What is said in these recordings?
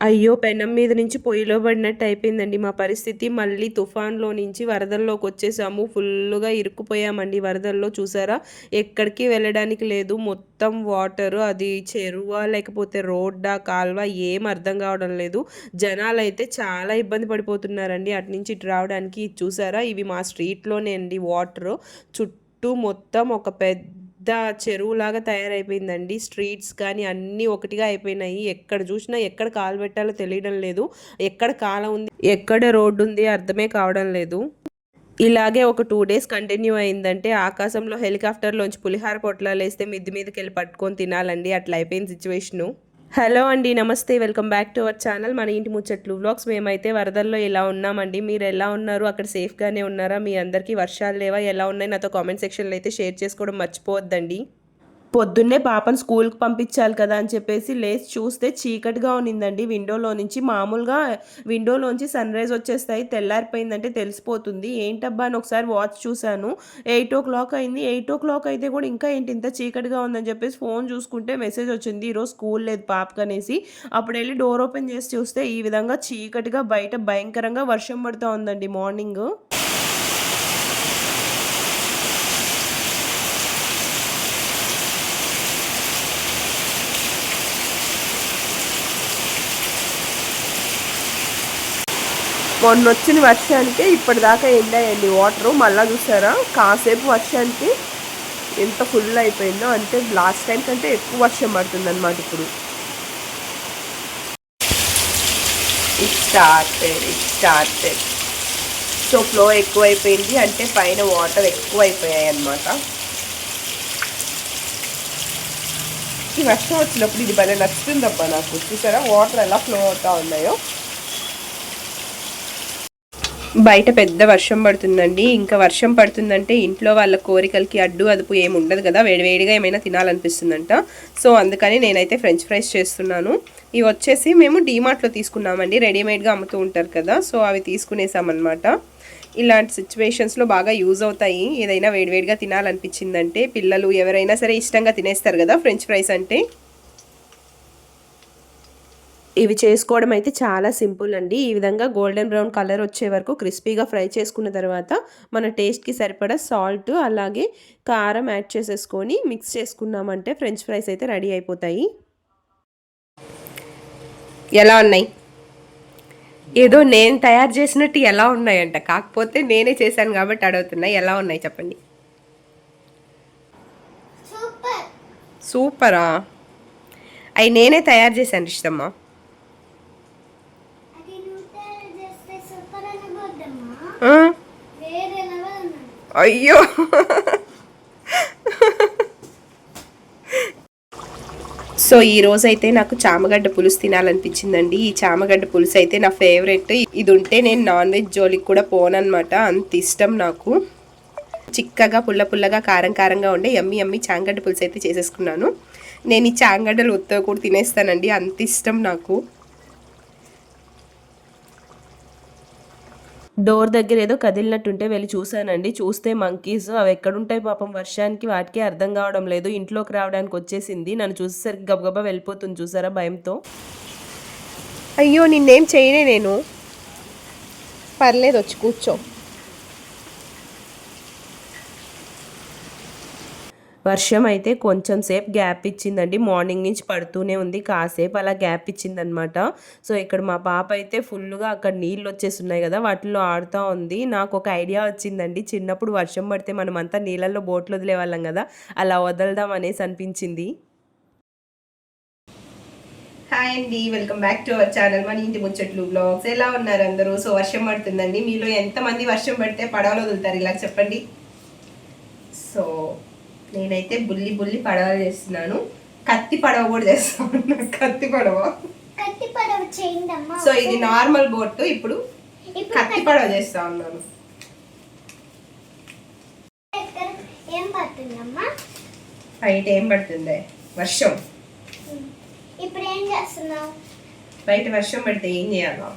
అయ్యో పెనం మీద నుంచి పొయ్యిలో పడినట్టు అయిపోయిందండి మా పరిస్థితి. మళ్ళీ తుఫాన్లో నుంచి వరదల్లోకి వచ్చేసాము. ఫుల్గా ఇరుక్కుపోయామండి వరదల్లో చూసారా? ఎక్కడికి వెళ్ళడానికి లేదు. మొత్తం వాటర్ అది చెరువ లేకపోతే రోడ్డా కాల్వ ఏం అర్థం కావడం లేదు. జనాలు అయితే చాలా ఇబ్బంది పడిపోతున్నారండి అటు నుంచి ఇటు రావడానికి. ఇది చూసారా? ఇవి మా స్ట్రీట్లోనే అండి వాటర్. చుట్టూ మొత్తం ఒక పెద్ద పెద్ద చెరువులాగా తయారైపోయిందండి. స్ట్రీట్స్ కానీ అన్నీ ఒకటిగా అయిపోయినాయి. ఎక్కడ చూసినా ఎక్కడ కాలు పెట్టాలో తెలియడం లేదు. ఎక్కడ కాలం ఉంది ఎక్కడ రోడ్డు ఉంది అర్థమే కావడం లేదు. ఇలాగే ఒక టూ డేస్ కంటిన్యూ అయిందంటే ఆకాశంలో హెలికాప్టర్లోంచి పులిహార పొట్లాలు వేస్తే మిద్ది మీదకి వెళ్ళి పట్టుకొని తినాలండి. అట్లా అయిపోయింది సిచ్యువేషను. హలో అండి నమస్తే. Welcome back to our channel. మన ఇంటి ముచ్చట్లు వ్లాగ్స్ మేమైతే వరదల్లో ఎలా ఉన్నామండి? మీరు ఎలా ఉన్నారు? అక్కడ సేఫ్గానే ఉన్నారా? మీ అందరికీ వర్షాలు లేవా? ఎలా ఉన్నాయి? నాతో కామెంట్ సెక్షన్లో అయితే షేర్ చేసుకోవడం మర్చిపోవద్దండి. పొద్దున్నే పాపను స్కూల్కి పంపించాలి కదా అని చెప్పేసి లేచి చూస్తే చీకటిగా ఉన్నిందండి. విండోలో నుంచి మామూలుగా విండోలోంచి సన్ రైజ్ వచ్చేస్తాయి. తెల్లారిపోయిందంటే తెలిసిపోతుంది. ఏంటబ్బా అని ఒకసారి వాచ్ చూశాను. ఎయిట్ ఓ క్లాక్ అయింది. ఎయిట్ ఓ క్లాక్ అయితే కూడా ఇంకా ఏంటి ఇంత చీకటిగా ఉందని చెప్పేసి ఫోన్ చూసుకుంటే మెసేజ్ వచ్చింది. ఈరోజు స్కూల్ లేదు పాపకు అనేసి. అప్పుడు వెళ్ళి డోర్ ఓపెన్ చేసి చూస్తే ఈ విధంగా చీకటిగా బయట భయంకరంగా వర్షం పడుతూ ఉందండి మార్నింగ్. మొన్న వచ్చిన వర్షానికి ఇప్పటిదాకా ఎండాయండి. వాటర్ మళ్ళీ చూసారా? కాసేపు వర్షానికి ఎంత ఫుల్ అయిపోయిందో అంటే లాస్ట్ టైం కంటే ఎక్కువ వర్షం పడుతుంది అనమాట ఇప్పుడు. It started it started so flow ఎక్కువైపోయింది అంటే పైన వాటర్ ఎక్కువ అయిపోయాయి అన్నమాట ఈ వర్షం వచ్చినప్పుడు ఇది భలే నచ్చుతుందబ్బా నాకు. చూసారా? వాటర్ ఎలా ఫ్లో అవుతా ఉన్నాయో? బయట పెద్ద వర్షం పడుతుందండి. ఇంకా వర్షం పడుతుందంటే ఇంట్లో వాళ్ళ కోరికలకి అడ్డు అదుపు ఏమి ఉండదు కదా. వేడివేడిగా ఏమైనా తినాలనిపిస్తుందంట. సో అందుకని నేనైతే ఫ్రెంచ్ ఫ్రైస్ చేస్తున్నాను. ఇవి వచ్చేసి మేము డీమార్ట్లో తీసుకున్నామండి. రెడీమేడ్గా అమ్ముతూ ఉంటారు కదా. సో అవి తీసుకునేసామన్నమాట. ఇలాంటి సిచ్యువేషన్స్లో బాగా యూజ్ అవుతాయి. ఏదైనా వేడివేడిగా తినాలనిపించిందంటే పిల్లలు ఎవరైనా సరే ఇష్టంగా తినేస్తారు కదా ఫ్రెంచ్ ఫ్రైస్ అంటే. ఇవి చేసుకోవడం అయితే చాలా సింపుల్ అండి. ఈ విధంగా గోల్డెన్ బ్రౌన్ కలర్ వచ్చే వరకు క్రిస్పీగా ఫ్రై చేసుకున్న తర్వాత మన టేస్ట్కి సరిపడా సాల్ట్ అలాగే కారం యాడ్ చేసేసుకొని మిక్స్ చేసుకున్నామంటే ఫ్రెంచ్ ఫ్రైస్ అయితే రెడీ అయిపోతాయి. ఎలా ఉన్నాయి? ఏదో నేను తయారు చేసినట్టు ఎలా ఉన్నాయంట. కాకపోతే నేనే చేశాను కాబట్టి అడుగుతున్నాయి ఎలా ఉన్నాయి చెప్పండి? సూపర్. సూపరా? అవి నేనే తయారు చేశాను ఇష్టమ్మా అది నువ్వు తయారు చేస్తే సూపర్ అనబోద్దమ్మా ఆ? వేరే లెవెల్ ఉన్నది అయ్యో. సో ఈ రోజు అయితే నాకు చామగడ్డ పులుసు తినాలనిపించిందండి. ఈ చామగడ్డ పులుసు అయితే నా ఫేవరెట్. ఇది ఉంటే నేను నాన్ వెజ్ జోలికి కూడా పోనన్నమాట. అంత ఇష్టం నాకు. చిక్కగా పుల్ల పుల్లగా కారం కారంగా ఉండే ఎమ్మి ఎమ్మి చాంగడ్డ పులుసు అయితే చేసేసుకున్నాను. నేను ఈ చాంగడ్డలు ఉత్తగా కూడా తినేస్తానండి. అంత ఇష్టం నాకు. డోర్ దగ్గర ఏదో కదిలినట్టుంటే వెళ్ళి చూశానండి. చూస్తే మంకీస్ అవి ఎక్కడుంటాయి పాపం వర్షానికి వాటికి అర్థం కావడం లేదు. ఇంట్లోకి రావడానికి వచ్చేసింది. నన్ను చూసేసరికి గబగబా వెళ్ళిపోతుంది చూసారా భయంతో. అయ్యో నిన్నేం చేయనే నేను? పర్లేదు వచ్చి కూర్చో. వర్షం అయితే కొంచెం సేపు గ్యాప్ ఇచ్చిందండి. మార్నింగ్ నుంచి పడుతూనే ఉంది. కాసేపు అలా గ్యాప్ ఇచ్చిందనమాట. సో ఇక్కడ మా పాప అయితే ఫుల్గా అక్కడ నీళ్ళు వచ్చేస్తున్నాయి కదా వాటిలో ఆడుతూ ఉంది. నాకు ఒక ఐడియా వచ్చిందండి. చిన్నప్పుడు వర్షం పడితే మనమంతా నీళ్ళల్లో బోట్లు వదిలేవాళ్ళం కదా అలా వదలదాం అనేసి అనిపించింది. హాయ్ అండి. Welcome back to our channel మన ఇంటి ముచ్చట్లు బ్లాగ్స్. ఎలా ఉన్నారు అందరూ? సో వర్షం పడుతుందండి. మీలో ఎంతమంది వర్షం పడితే పడవలు వదులుతారు? ఇలా చెప్పండి. సో నేనైతే బుల్లి బుల్లి పడవ చేస్తున్నాను. కత్తి పడవ కూడా చేస్తాను. కత్తి పడవ. కత్తి పడవ చేయండి సో ఇది నార్మల్ బోట్ ఇప్పుడు కత్తి పడవ చేస్తా ఉన్నాను. ఎక్కడ? ఏం పడుతుందమ్మా బయట ఏం పడుతుంది? వర్షం. ఇప్పుడు ఏం చేస్తున్నావు? బయట వర్షం పడితే ఏం చేయాలో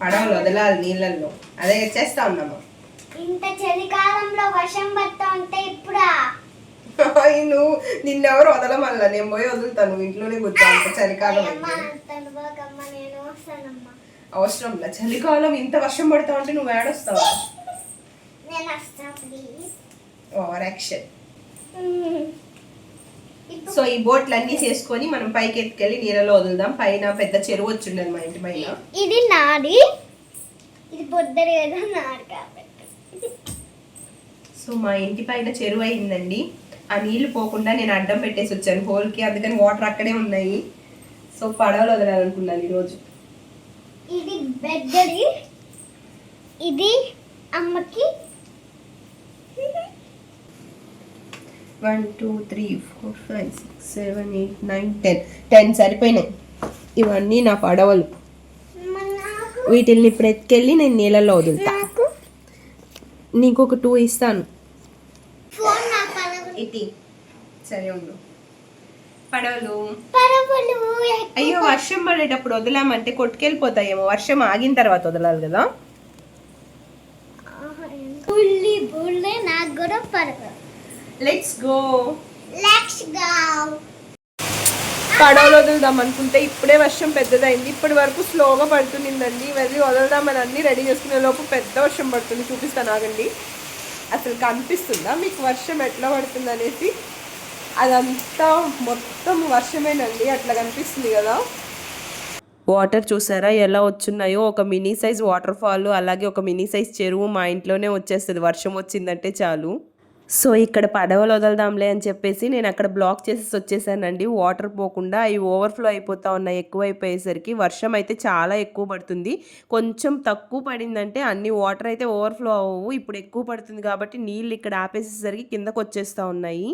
పడవలు వదలాలి నీళ్ళల్లో. అదే చేస్తా ఉన్నాము ఇంత చలికాలంలో వర్షం పడుతూ ఉంటే ఇప్పుడా? నువ్వు నిన్నెవరు వదలమల్లా నేను పోయి వదులుతాను. ఇంట్లోనే కూర్చోంత చలికాలం అవసరం లేదు చలికాలం ఇంత వర్షం పడతా ఉంటే నువ్వు ఏడొస్తావా? Over action. సో ఈ బోట్లు అన్ని చేసుకొని మనం పైకి ఎత్తుకెళ్ళి నీళ్ళలో వదులుదాం. పైన పెద్ద చెరువు వచ్చిండదు మా ఇంటి పైన. ఇది నాది. ఇది పొద్దురు కదా నాది కాబట్టి. సో మా ఇంటి పైన చెరువు అయిందండి. ఆ నీళ్ళు పోకుండా నేను అడ్డం పెట్టేసి వచ్చాను హోల్కి అందుకని వాటర్ అక్కడే ఉన్నాయి. సో పడవలు వదలాలనుకున్నాను ఈరోజు. ఇది బెడ్డది ఇది అమ్మకి. One two three four five six seven eight nine ten. Ten సరిపోయినాయి. ఇవన్నీ నా పడవలు. వీటిల్ని ఇప్పుడు ఎత్తుకెళ్ళి నేను నీళ్ళలో వదులుతా. నీకు ఒక టూ ఇస్తాను. ఇటీ సరే ఉండు. పడవలు. పడవలు అయ్యో వర్షం పడేటప్పుడు వదిలామంటే కొట్టుకెళ్ళిపోతాయేమో. వర్షం ఆగిన తర్వాత వదలాలి కదా? బుల్లి బుల్లి నాకు కూడా పడవ లెట్స్ గో లెట్స్ గో పడవలు వదులుదాం అనుకుంటే ఇప్పుడే వర్షం పెద్దదైంది. ఇప్పటి వరకు స్లోగా పడుతుందండి. వెళ్ళి వదులుదామని అన్ని రెడీ చేసుకునే లోపు పెద్ద వర్షం పడుతుంది. చూపిస్తాను ఆగండి. అసలు కనిపిస్తుందా? మీకు వర్షం ఎట్లా పడుతుంది అనేసి? అదంతా మొత్తం వర్షమేనండి అట్లా కనిపిస్తుంది కదా. వాటర్ చూసారా ఎలా వచ్చున్నాయో? ఒక మినీ సైజ్ వాటర్ ఫాల్ అలాగే ఒక మినీ సైజ్ చెరువు మా ఇంట్లోనే వచ్చేస్తుంది. వర్షం వచ్చిందంటే చాలు. సో ఇక్కడ పడవలు వదలదాంలే అని చెప్పేసి నేను అక్కడ బ్లాక్ చేసేసి వచ్చేసానండి. వాటర్ పోకుండా అవి ఓవర్ఫ్లో అయిపోతా ఉన్నాయి ఎక్కువ అయిపోయేసరికి వర్షం అయితే చాలా ఎక్కువ పడుతుంది. కొంచెం తక్కువ పడిందంటే అన్ని వాటర్ అయితే ఓవర్ఫ్లో అవ్వవు. ఇప్పుడు ఎక్కువ పడుతుంది కాబట్టి నీళ్ళు ఇక్కడ ఆపేసేసరికి కిందకు వచ్చేస్తూ ఉన్నాయి.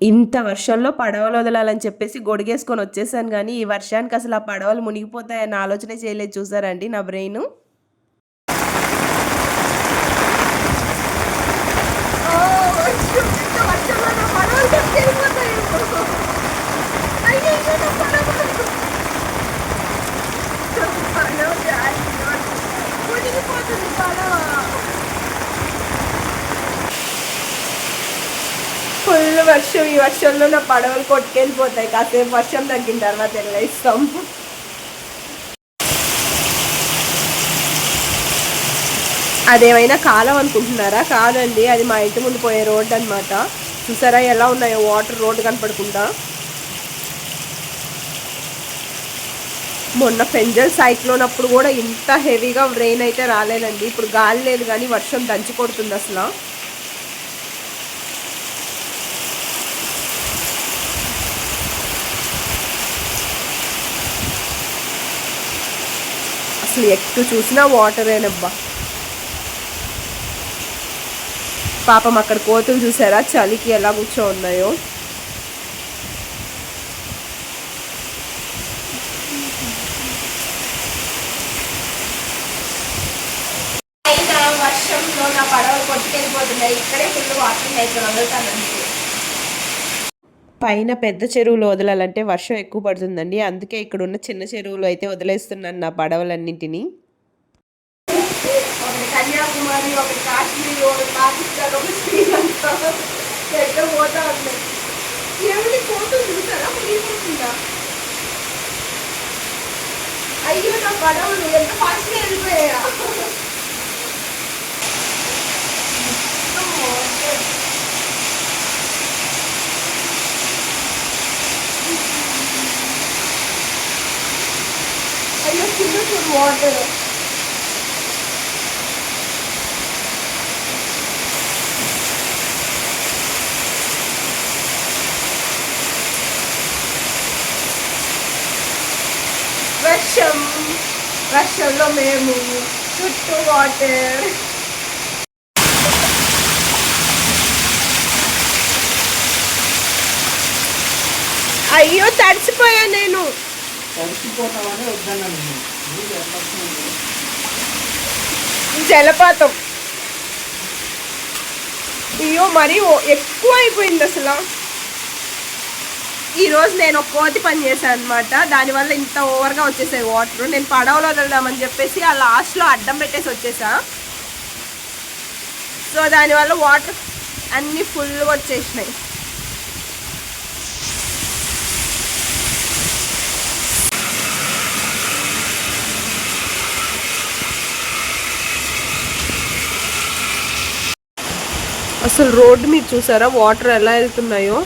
ఇంత వర్షంలో పడవలు వదలాలని చెప్పేసి గొడిగేసుకొని వచ్చేసాను కానీ ఈ వర్షానికి అసలు ఆ పడవలు మునిగిపోతాయన్న ఆలోచనే చేయలేదు. చూసారండి నా బ్రెయిన్? ఫుల్ వర్షం. ఈ వర్షంలో నా పడవలు కొట్టుకెళ్ళిపోతాయి. కాసేపు వర్షం తగ్గిన తర్వాత వెళ్ళేస్తాం అదేమైనా కాలం అనుకుంటున్నారా? కాదండి. అది మా ఇంటి ముందు పోయే రోడ్ అన్నమాట. చూసారా ఎలా ఉన్నాయో? వాటర్ రోడ్డు కనపడకుండా. మొన్న పెంజల్ సైక్లోన్ అప్పుడు కూడా ఇంత హెవీగా రెయిన్ అయితే రాలేదండి. ఇప్పుడు గాలి లేదు కానీ వర్షం దంచి కొడుతుంది అసలు. అసలు ఎటు చూసినా వాటరేనబ్బా పాపం అక్కడ కోతులు చూసారా? చలికి ఎలా కూర్చో ఉన్నాయో పైన వర్షంలో నా పడవలు కొట్టుకెళ్ళిపోతున్నాయి ఇక్కడే ఫుల్ వాటర్ ఉన్నాయి ఇక్కడ వదులుతానండి పైన పెద్ద చెరువులు వదలాలంటే వర్షం ఎక్కువ పడుతుందండి. అందుకే ఇక్కడ ఉన్న చిన్న చెరువులు అయితే వదిలేస్తున్నాను నా పడవలన్నింటినీ. కన్యాకుమారి ఒకటి కాశ్మీర్ ఒకటి పాకిస్తాన్ ఒకటి శ్రీలంక. ఎక్కడ పోతా ఉన్నాయి ఏమిటి కోతులు చూసారా? మునిగిపోతుందా అయ్యో నా పడవలు ఎంత ఫాస్ట్గా వెళ్ళిపోయా చిన్న చూడు వాటర్ వర్షం వర్షంలో మేము చుట్టూ వాటర్. అయ్యో తడిసిపోయా నేను. తడిసిపోతామని వద్దన్నాను జలపాతం. అయ్యో మరి ఎక్కువ అయిపోయింది అసలు. ఈరోజు నేను ఒక కోతి పని చేశాను అనమాట దానివల్ల ఇంత ఓవర్గా వచ్చేసాయి వాటర్. నేను పడవలో వదలదామని చెప్పేసి ఆ లాస్ట్లో అడ్డం పెట్టేసి వచ్చేసా. సో దానివల్ల వాటర్ అన్నీ ఫుల్గా వచ్చేసినాయి. అసలు రోడ్డు మీరు చూసారా? వాటర్ ఎలా వెళ్తున్నాయో?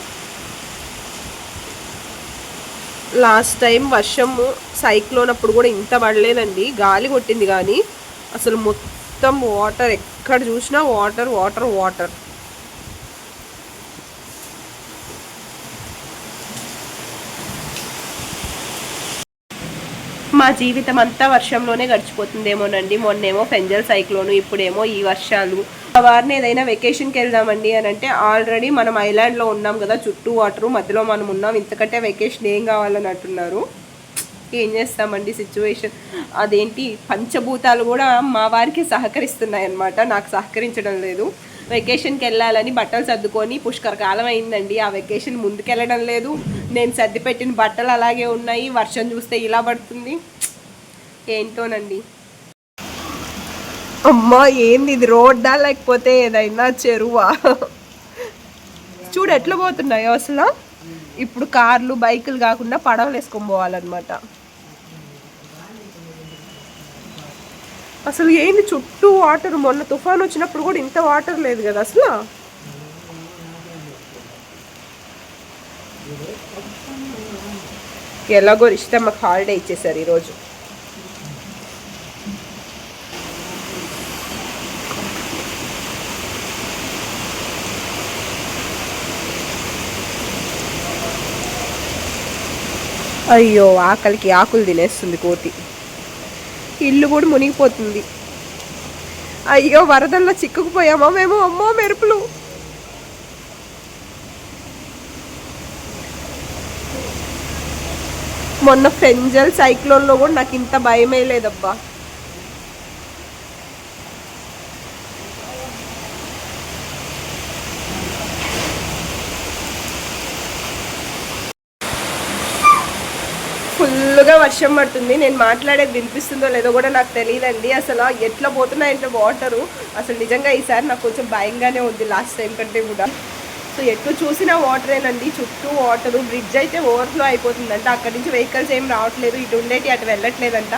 లాస్ట్ టైం వర్షము సైక్లోన్ అప్పుడు కూడా ఇంత పడలేదండి. గాలి కొట్టింది కానీ అసలు మొత్తం వాటర్ ఎక్కడ చూసినా వాటర్ వాటర్ వాటర్. మా జీవితం అంతా వర్షంలోనే గడిచిపోతుందేమోనండి. మొన్నేమో ఫెంజల్ సైక్లోను ఇప్పుడేమో ఈ వర్షాలు వారిని ఏదైనా వెకేషన్కి వెళ్దామండి అని అంటే ఆల్రెడీ మనం ఐలాండ్లో ఉన్నాం కదా చుట్టూ వాటర్ మధ్యలో మనం ఉన్నాం ఇంతకంటే వెకేషన్ ఏం కావాలని అంటున్నారు. ఏం చేస్తామండి సిచ్యువేషన్ అదేంటి? పంచభూతాలు కూడా మా వారికి సహకరిస్తున్నాయి అన్నమాట నాకు సహకరించడం లేదు. వెకేషన్కి వెళ్ళాలని బట్టలు సర్దుకొని పుష్కర కాలం అయిందండి. ఆ వెకేషన్ ముందుకెళ్ళడం లేదు. నేను సర్ది పెట్టిన బట్టలు అలాగే ఉన్నాయి. వర్షం చూస్తే ఇలా పడుతుంది. ఏంటోనండి? అమ్మా ఏంది ఇది? రోడ్డా లేకపోతే ఏదైనా చెరువా? చూడు ఎట్లా పోతున్నాయో అసలు. ఇప్పుడు కార్లు బైకులు కాకుండా పడవలు వేసుకొని పోవాలన్నమాట. అసలు ఏంది చుట్టూ వాటర్ మొన్న తుఫాన్ వచ్చినప్పుడు కూడా ఇంత వాటర్ లేదు కదా అసలు. ఎలాగో ఇష్టం మాకు హాలిడే ఇచ్చేసారు ఈరోజు. అయ్యో ఆకలికి ఆకులు తినేస్తుంది కోతి. ఇల్లు కూడా మునిగిపోతుంది. అయ్యో వరదల్లో చిక్కుకుపోయామా మేము? అమ్మో మెరుపులు. మొన్న ఫెంజల్ సైక్లోన్లో కూడా నాకు ఇంత భయమే లేదబ్బా ఫుల్గా వర్షం పడుతుంది. నేను మాట్లాడేది వినిపిస్తుందో లేదో కూడా నాకు తెలియదండి అసలు ఎట్లా పోతున్నాయంటే వాటరు. అసలు నిజంగా ఈసారి నాకు కొంచెం భయంగానే ఉంది లాస్ట్ టైం కంటే కూడా. సో ఎటు చూసినా వాటరేనండి. చుట్టూ వాటరు. బ్రిడ్జ్ అయితే ఓవర్ఫ్లో అయిపోతుందంట. అక్కడి నుంచి వెహికల్స్ ఏం రావట్లేదు. ఇటు ఉండేటి అటు వెళ్ళట్లేదంట.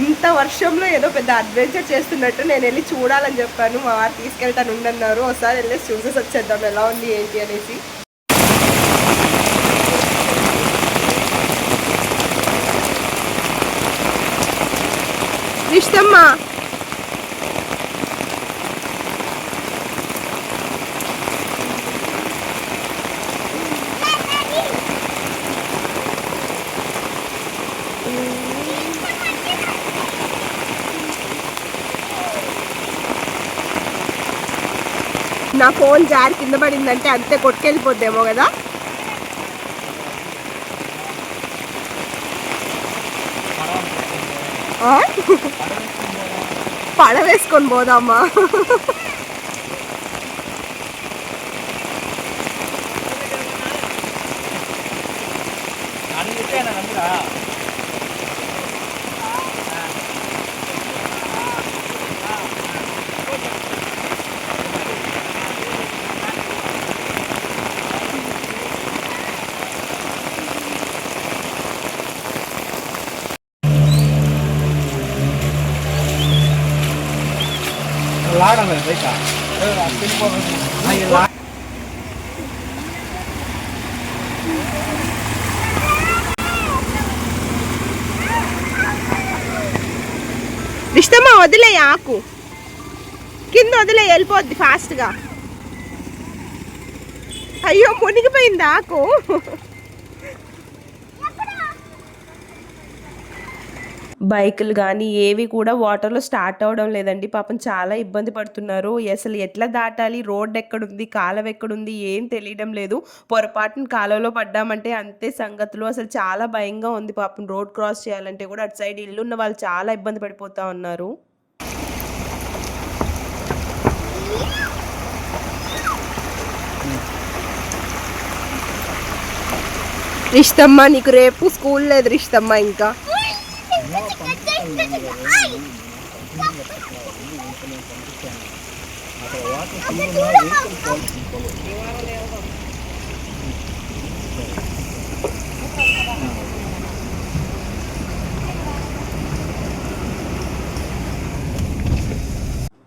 ఇంత వర్షంలో ఏదో పెద్ద అడ్వెంచర్ చేస్తున్నట్టు నేను వెళ్ళి చూడాలని చెప్పాను. మా వారు తీసుకెళ్తాను ఉండన్నారు ఒకసారి వెళ్ళేసి చూసేసి వచ్చేద్దాం. ఎలా ఉంది ఏంటి అనేసి. ఇష్టమ్మా నా ఫోన్ జారి కింద పడిందంటే అంతే కొట్టుకెళ్ళిపోద్దేమో కదా? పడవేసుకొని పోదామా? లాగాలి బయట ఇష్టమా? వదిలే ఆకు. కింద వదిలే వెళ్ళిపోద్ది ఫాస్ట్గా అయ్యో మునిగిపోయింది ఆకు. బైకులు కానీ ఏవి కూడా వాటర్లో స్టార్ట్ అవ్వడం లేదండి. పాపం చాలా ఇబ్బంది పడుతున్నారు. అసలు ఎట్లా దాటాలి? రోడ్ ఎక్కడుంది? కాలువ ఎక్కడుంది? ఏం తెలియడం లేదు. పొరపాటున కాలువలో పడ్డామంటే అంతే సంగతులు. అసలు చాలా భయంగా ఉంది పాపం. రోడ్ క్రాస్ చేయాలంటే కూడా అటు సైడ్ ఇల్లు ఉన్న వాళ్ళు చాలా ఇబ్బంది పడిపోతా ఉన్నారు. రిష్టమ్మా నీకు రేపు స్కూల్ లేదు రిష్టమ్మా ఇంకా. అక్కడ వాటర్ ఫుల్ ఉన్నా వెహికల్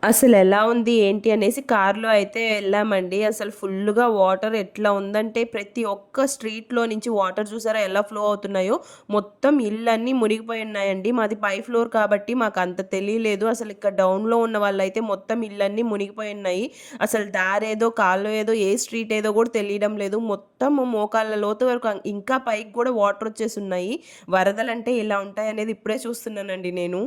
అసలు ఎలా ఉంది ఏంటి అనేసి కార్లో అయితే వెళ్ళామండి. అసలు ఫుల్గా వాటర్ ఎట్లా ఉందంటే ప్రతి ఒక్క స్ట్రీట్లో నుంచి వాటర్ చూసారా ఎలా ఫ్లో అవుతున్నాయో. మొత్తం ఇళ్ళన్నీ మునిగిపోయి ఉన్నాయండి. మాది పై ఫ్లోర్ కాబట్టి మాకు అంత తెలియలేదు. అసలు ఇక్కడ డౌన్లో ఉన్న వాళ్ళైతే మొత్తం ఇళ్ళన్నీ మునిగిపోయి ఉన్నాయి. అసలు దారేదో కాళ్ళు ఏదో ఏ స్ట్రీట్ ఏదో కూడా తెలియడం లేదు. మొత్తం మోకాళ్ళ లోతు వరకు ఇంకా పైకి కూడా వాటర్ వచ్చేసి ఉన్నాయి. వరదలంటే ఇలా ఉంటాయి అనేది ఇప్పుడే చూస్తున్నానండి నేను.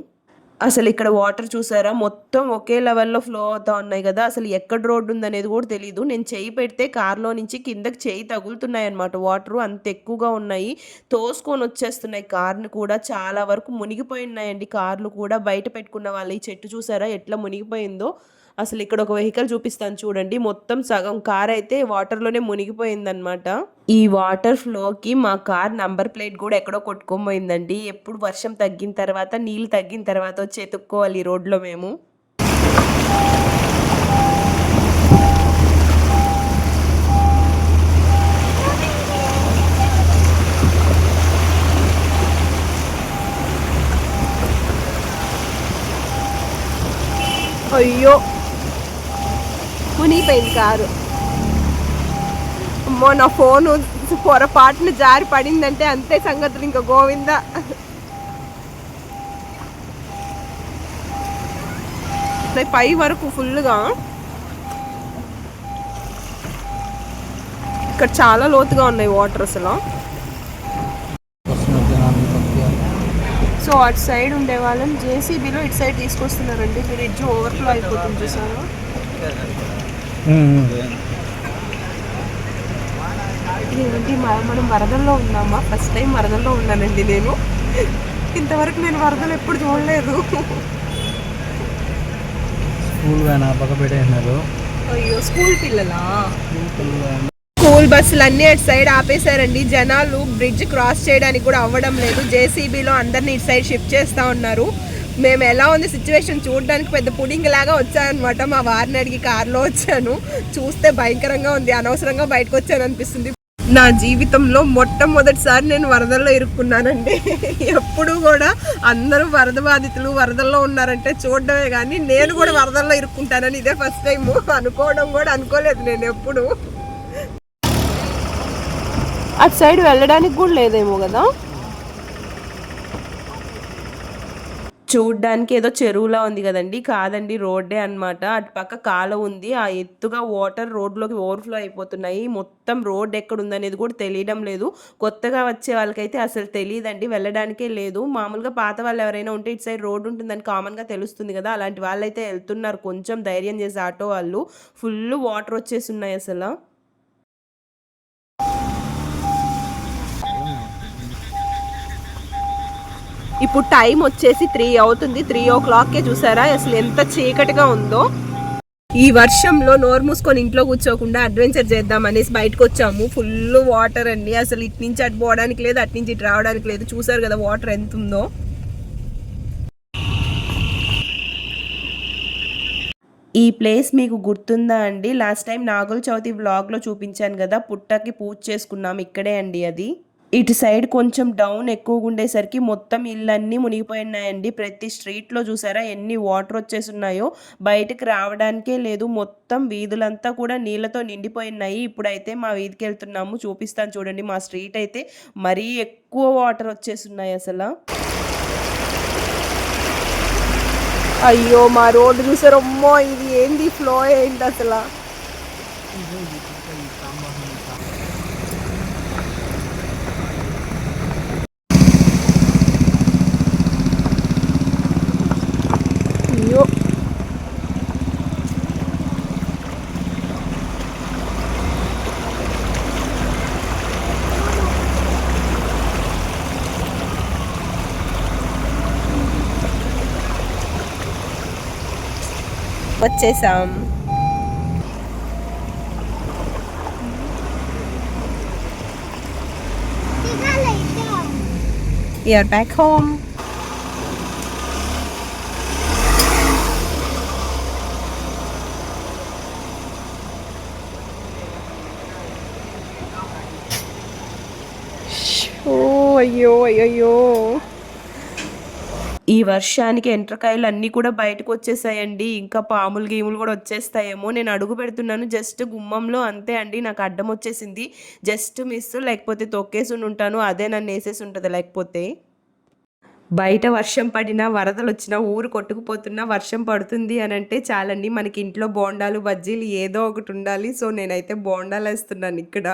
అసలు ఇక్కడ వాటర్ చూసారా? మొత్తం ఒకే లెవెల్లో ఫ్లో అవుతా ఉన్నాయి కదా. అసలు ఎక్కడ రోడ్డు ఉందనేది కూడా తెలియదు నేను చేయి పెడితే కార్లో నుంచి కిందకి చేయి తగులుతున్నాయి అనమాట వాటర్ అంత ఎక్కువగా ఉన్నాయి. తోసుకొని వచ్చేస్తున్నాయి కార్ని కూడా. చాలా వరకు మునిగిపోయి ఉన్నాయండి కార్లు కూడా. బయట పెట్టుకున్న వాళ్ళు ఈ చెట్టు చూసారా? ఎట్లా మునిగిపోయిందో. అసలు ఇక్కడ ఒక వెహికల్ చూపిస్తాను చూడండి. మొత్తం సగం కార్ అయితే వాటర్లోనే మునిగిపోయిందనమాట ఈ వాటర్ ఫ్లోకి మా కార్ నంబర్ ప్లేట్ కూడా ఎక్కడో కొట్టుకోపోయిందండి ఎప్పుడు వర్షం తగ్గిన తర్వాత నీళ్ళు తగ్గిన తర్వాత వచ్చి ఎత్తుక్కోవాలి రోడ్లో మేము. అయ్యో! మునిగిపోయింది కారు. అమ్మో నా ఫోను పొరపాటున జారి పడిందంటే అంతే సంగతులు ఇంకా గోవింద. పై వరకు ఫుల్గా ఇక్కడ చాలా లోతుగా ఉన్నాయి వాటర్ అసలు. సో అటు సైడ్ ఉండే వాళ్ళని జేసీబీలో ఇటు సైడ్ తీసుకొస్తున్నారండి. బ్రిడ్జ్ ఓవర్ఫ్లో అయిపోతుంది చూసారు? ఏంటి మ- మనం వరదల్లో ఉన్నామా? ఫస్ట్ టైం వరదల్లో ఉన్నానండి నేను. ఇంతవరకు నేను వరదలు ఎప్పుడు చూడలేదు. స్కూల్ వ్యాన్ అయ్యో స్కూల్ పిల్లలా? స్కూల్ బస్సులు అన్ని అటు సైడ్ ఆపేశారండి. జనాలు బ్రిడ్జ్ క్రాస్ చేయడానికి కూడా అవ్వడం లేదు. జేసీబీలో అందరిని ఇటు సైడ్ షిఫ్ట్ చేస్తూ ఉన్నారు. మేము ఎలా ఉంది సిచ్యువేషన్ చూడడానికి పెద్ద పుడింగ్ లాగా వచ్చానమాట మా వారిని అడిగి కార్లో వచ్చాను. చూస్తే భయంకరంగా ఉంది. అనవసరంగా బయటకు వచ్చాను అనిపిస్తుంది. నా జీవితంలో మొట్టమొదటిసారి నేను వరదల్లో ఇరుక్కున్నానండి. ఎప్పుడు కూడా అందరూ వరద బాధితులు వరదల్లో ఉన్నారంటే చూడడమే కానీ నేను కూడా వరదల్లో ఇరుక్కుంటానని ఇదే ఫస్ట్ టైము అనుకోవడం కూడా అనుకోలేదు నేను ఎప్పుడు. అటు సైడ్ వెళ్ళడానికి కూడా లేదేమో కదా? చూడ్డానికి ఏదో చెరువులా ఉంది కదండి. కాదండి రోడ్డే అన్నమాట. అటు పక్క కాలువ ఉంది. ఆ ఎత్తుగా వాటర్ రోడ్లోకి ఓవర్ఫ్లో అయిపోతున్నాయి. మొత్తం రోడ్ ఎక్కడ ఉందనేది కూడా తెలియడం లేదు. కొత్తగా వచ్చే వాళ్ళకైతే అసలు తెలియదండి. వెళ్ళడానికే లేదు. మామూలుగా పాత వాళ్ళు ఎవరైనా ఉంటే ఇటు సైడ్ రోడ్ ఉంటుందని కామన్గా తెలుస్తుంది కదా. అలాంటి వాళ్ళైతే వెళ్తున్నారు. కొంచెం ధైర్యం చేసి ఆటో వాళ్ళు. ఫుల్ వాటర్ వచ్చేసి ఉన్నాయి అసలు. ఇప్పుడు టైం వచ్చేసి త్రీ అవుతుంది. త్రీ ఓ క్లాక్కే చూసారా? అసలు ఎంత చీకటిగా ఉందో. ఈ వర్షంలో నోరు మూసుకొని ఇంట్లో కూర్చోకుండా అడ్వెంచర్ చేద్దాం అనేసి బయటకు వచ్చాము. ఫుల్ వాటర్ అండి. అసలు ఇటు నుంచి అటు పోవడానికి లేదు అటు నుంచి ఇటు రావడానికి లేదు. చూసారు కదా వాటర్ ఎంత ఉందో. ఈ ప్లేస్ మీకు గుర్తుందా అండి? లాస్ట్ టైం నాగుల చవితి వ్లాగ్లో చూపించాను కదా. పుట్టకి పూజ చేసుకున్నాం. ఇక్కడే అండి అది. ఇటు సైడ్ కొంచెం డౌన్ ఎక్కువగా ఉండేసరికి మొత్తం ఇళ్ళన్నీ మునిగిపోయినాయండి. ప్రతి స్ట్రీట్లో చూసారా ఎన్ని వాటర్ వచ్చేసి ఉన్నాయో బయటకు రావడానికే లేదు. మొత్తం వీధులంతా కూడా నీళ్ళతో నిండిపోయినాయి. ఇప్పుడైతే మా వీధికి వెళ్తున్నాము. చూపిస్తాను చూడండి. మా స్ట్రీట్ అయితే మరీ ఎక్కువ వాటర్ వచ్చేసి ఉన్నాయి అసలు. అయ్యో మా రోడ్డు చూసారు? అమ్మో ఇది ఏంది? ఫ్లో ఏంటి అసలు అయ్యో వచ్చేసాం You're back home. ఓ అయ్యో అయ్యో ఈ వర్షానికి ఎంట్రకాయలు అన్నీ కూడా బయటకు వచ్చేసాయండి ఇంకా పాములు గీములు కూడా వచ్చేస్తాయేమో. నేను అడుగు పెడుతున్నాను. జస్ట్ గుమ్మంలో అంతే అండి. నాకు అడ్డం వచ్చేసింది. Just miss. లేకపోతే తొక్కేసి ఉంటాను. అదే నన్ను వేసేసి ఉంటుంది. లేకపోతే బయట వర్షం పడినా వరదలు వచ్చినా ఊరు కొట్టుకుపోతున్నా వర్షం పడుతుంది అని అంటే చాలండి. మనకి ఇంట్లో బోండాలు బజ్జీలు ఏదో ఒకటి ఉండాలి. సో నేనైతే బోండాలు వేస్తున్నాను ఇక్కడ.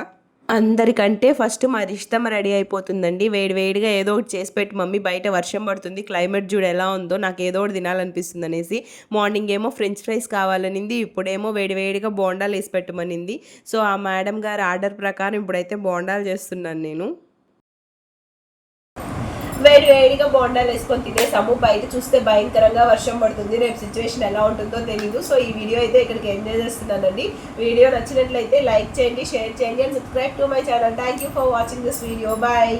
అందరికంటే ఫస్ట్ మా రిష్టం రెడీ అయిపోతుందండి. వేడి వేడిగా ఏదో ఒకటి చేసి పెట్టి మమ్మీ బయట వర్షం పడుతుంది క్లైమేట్ చూడు ఎలా ఉందో నాకు ఏదో ఒకటి తినాలనిపిస్తుంది అనేసి మార్నింగ్ ఏమో ఫ్రెంచ్ ఫ్రైస్ కావాలనింది ఇప్పుడేమో వేడి వేడిగా బోండాలు వేసి పెట్టమనింది. సో ఆ మేడం గారి ఆర్డర్ ప్రకారం ఇప్పుడైతే బోండాలు చేస్తున్నాను నేను. వేడి వేడిగా బోండాలు వేసుకొని తినేసాము బయట చూస్తే భయంకరంగా వర్షం పడుతుంది. రేపు సిచ్యువేషన్ ఎలా ఉంటుందో తెలియదు సో ఈ వీడియో అయితే ఇక్కడికి ఎంజాయ్ చేస్తున్నానండి వీడియో నచ్చినట్లయితే లైక్ చేయండి షేర్ చేయండి and subscribe to my channel thank you for watching this video bye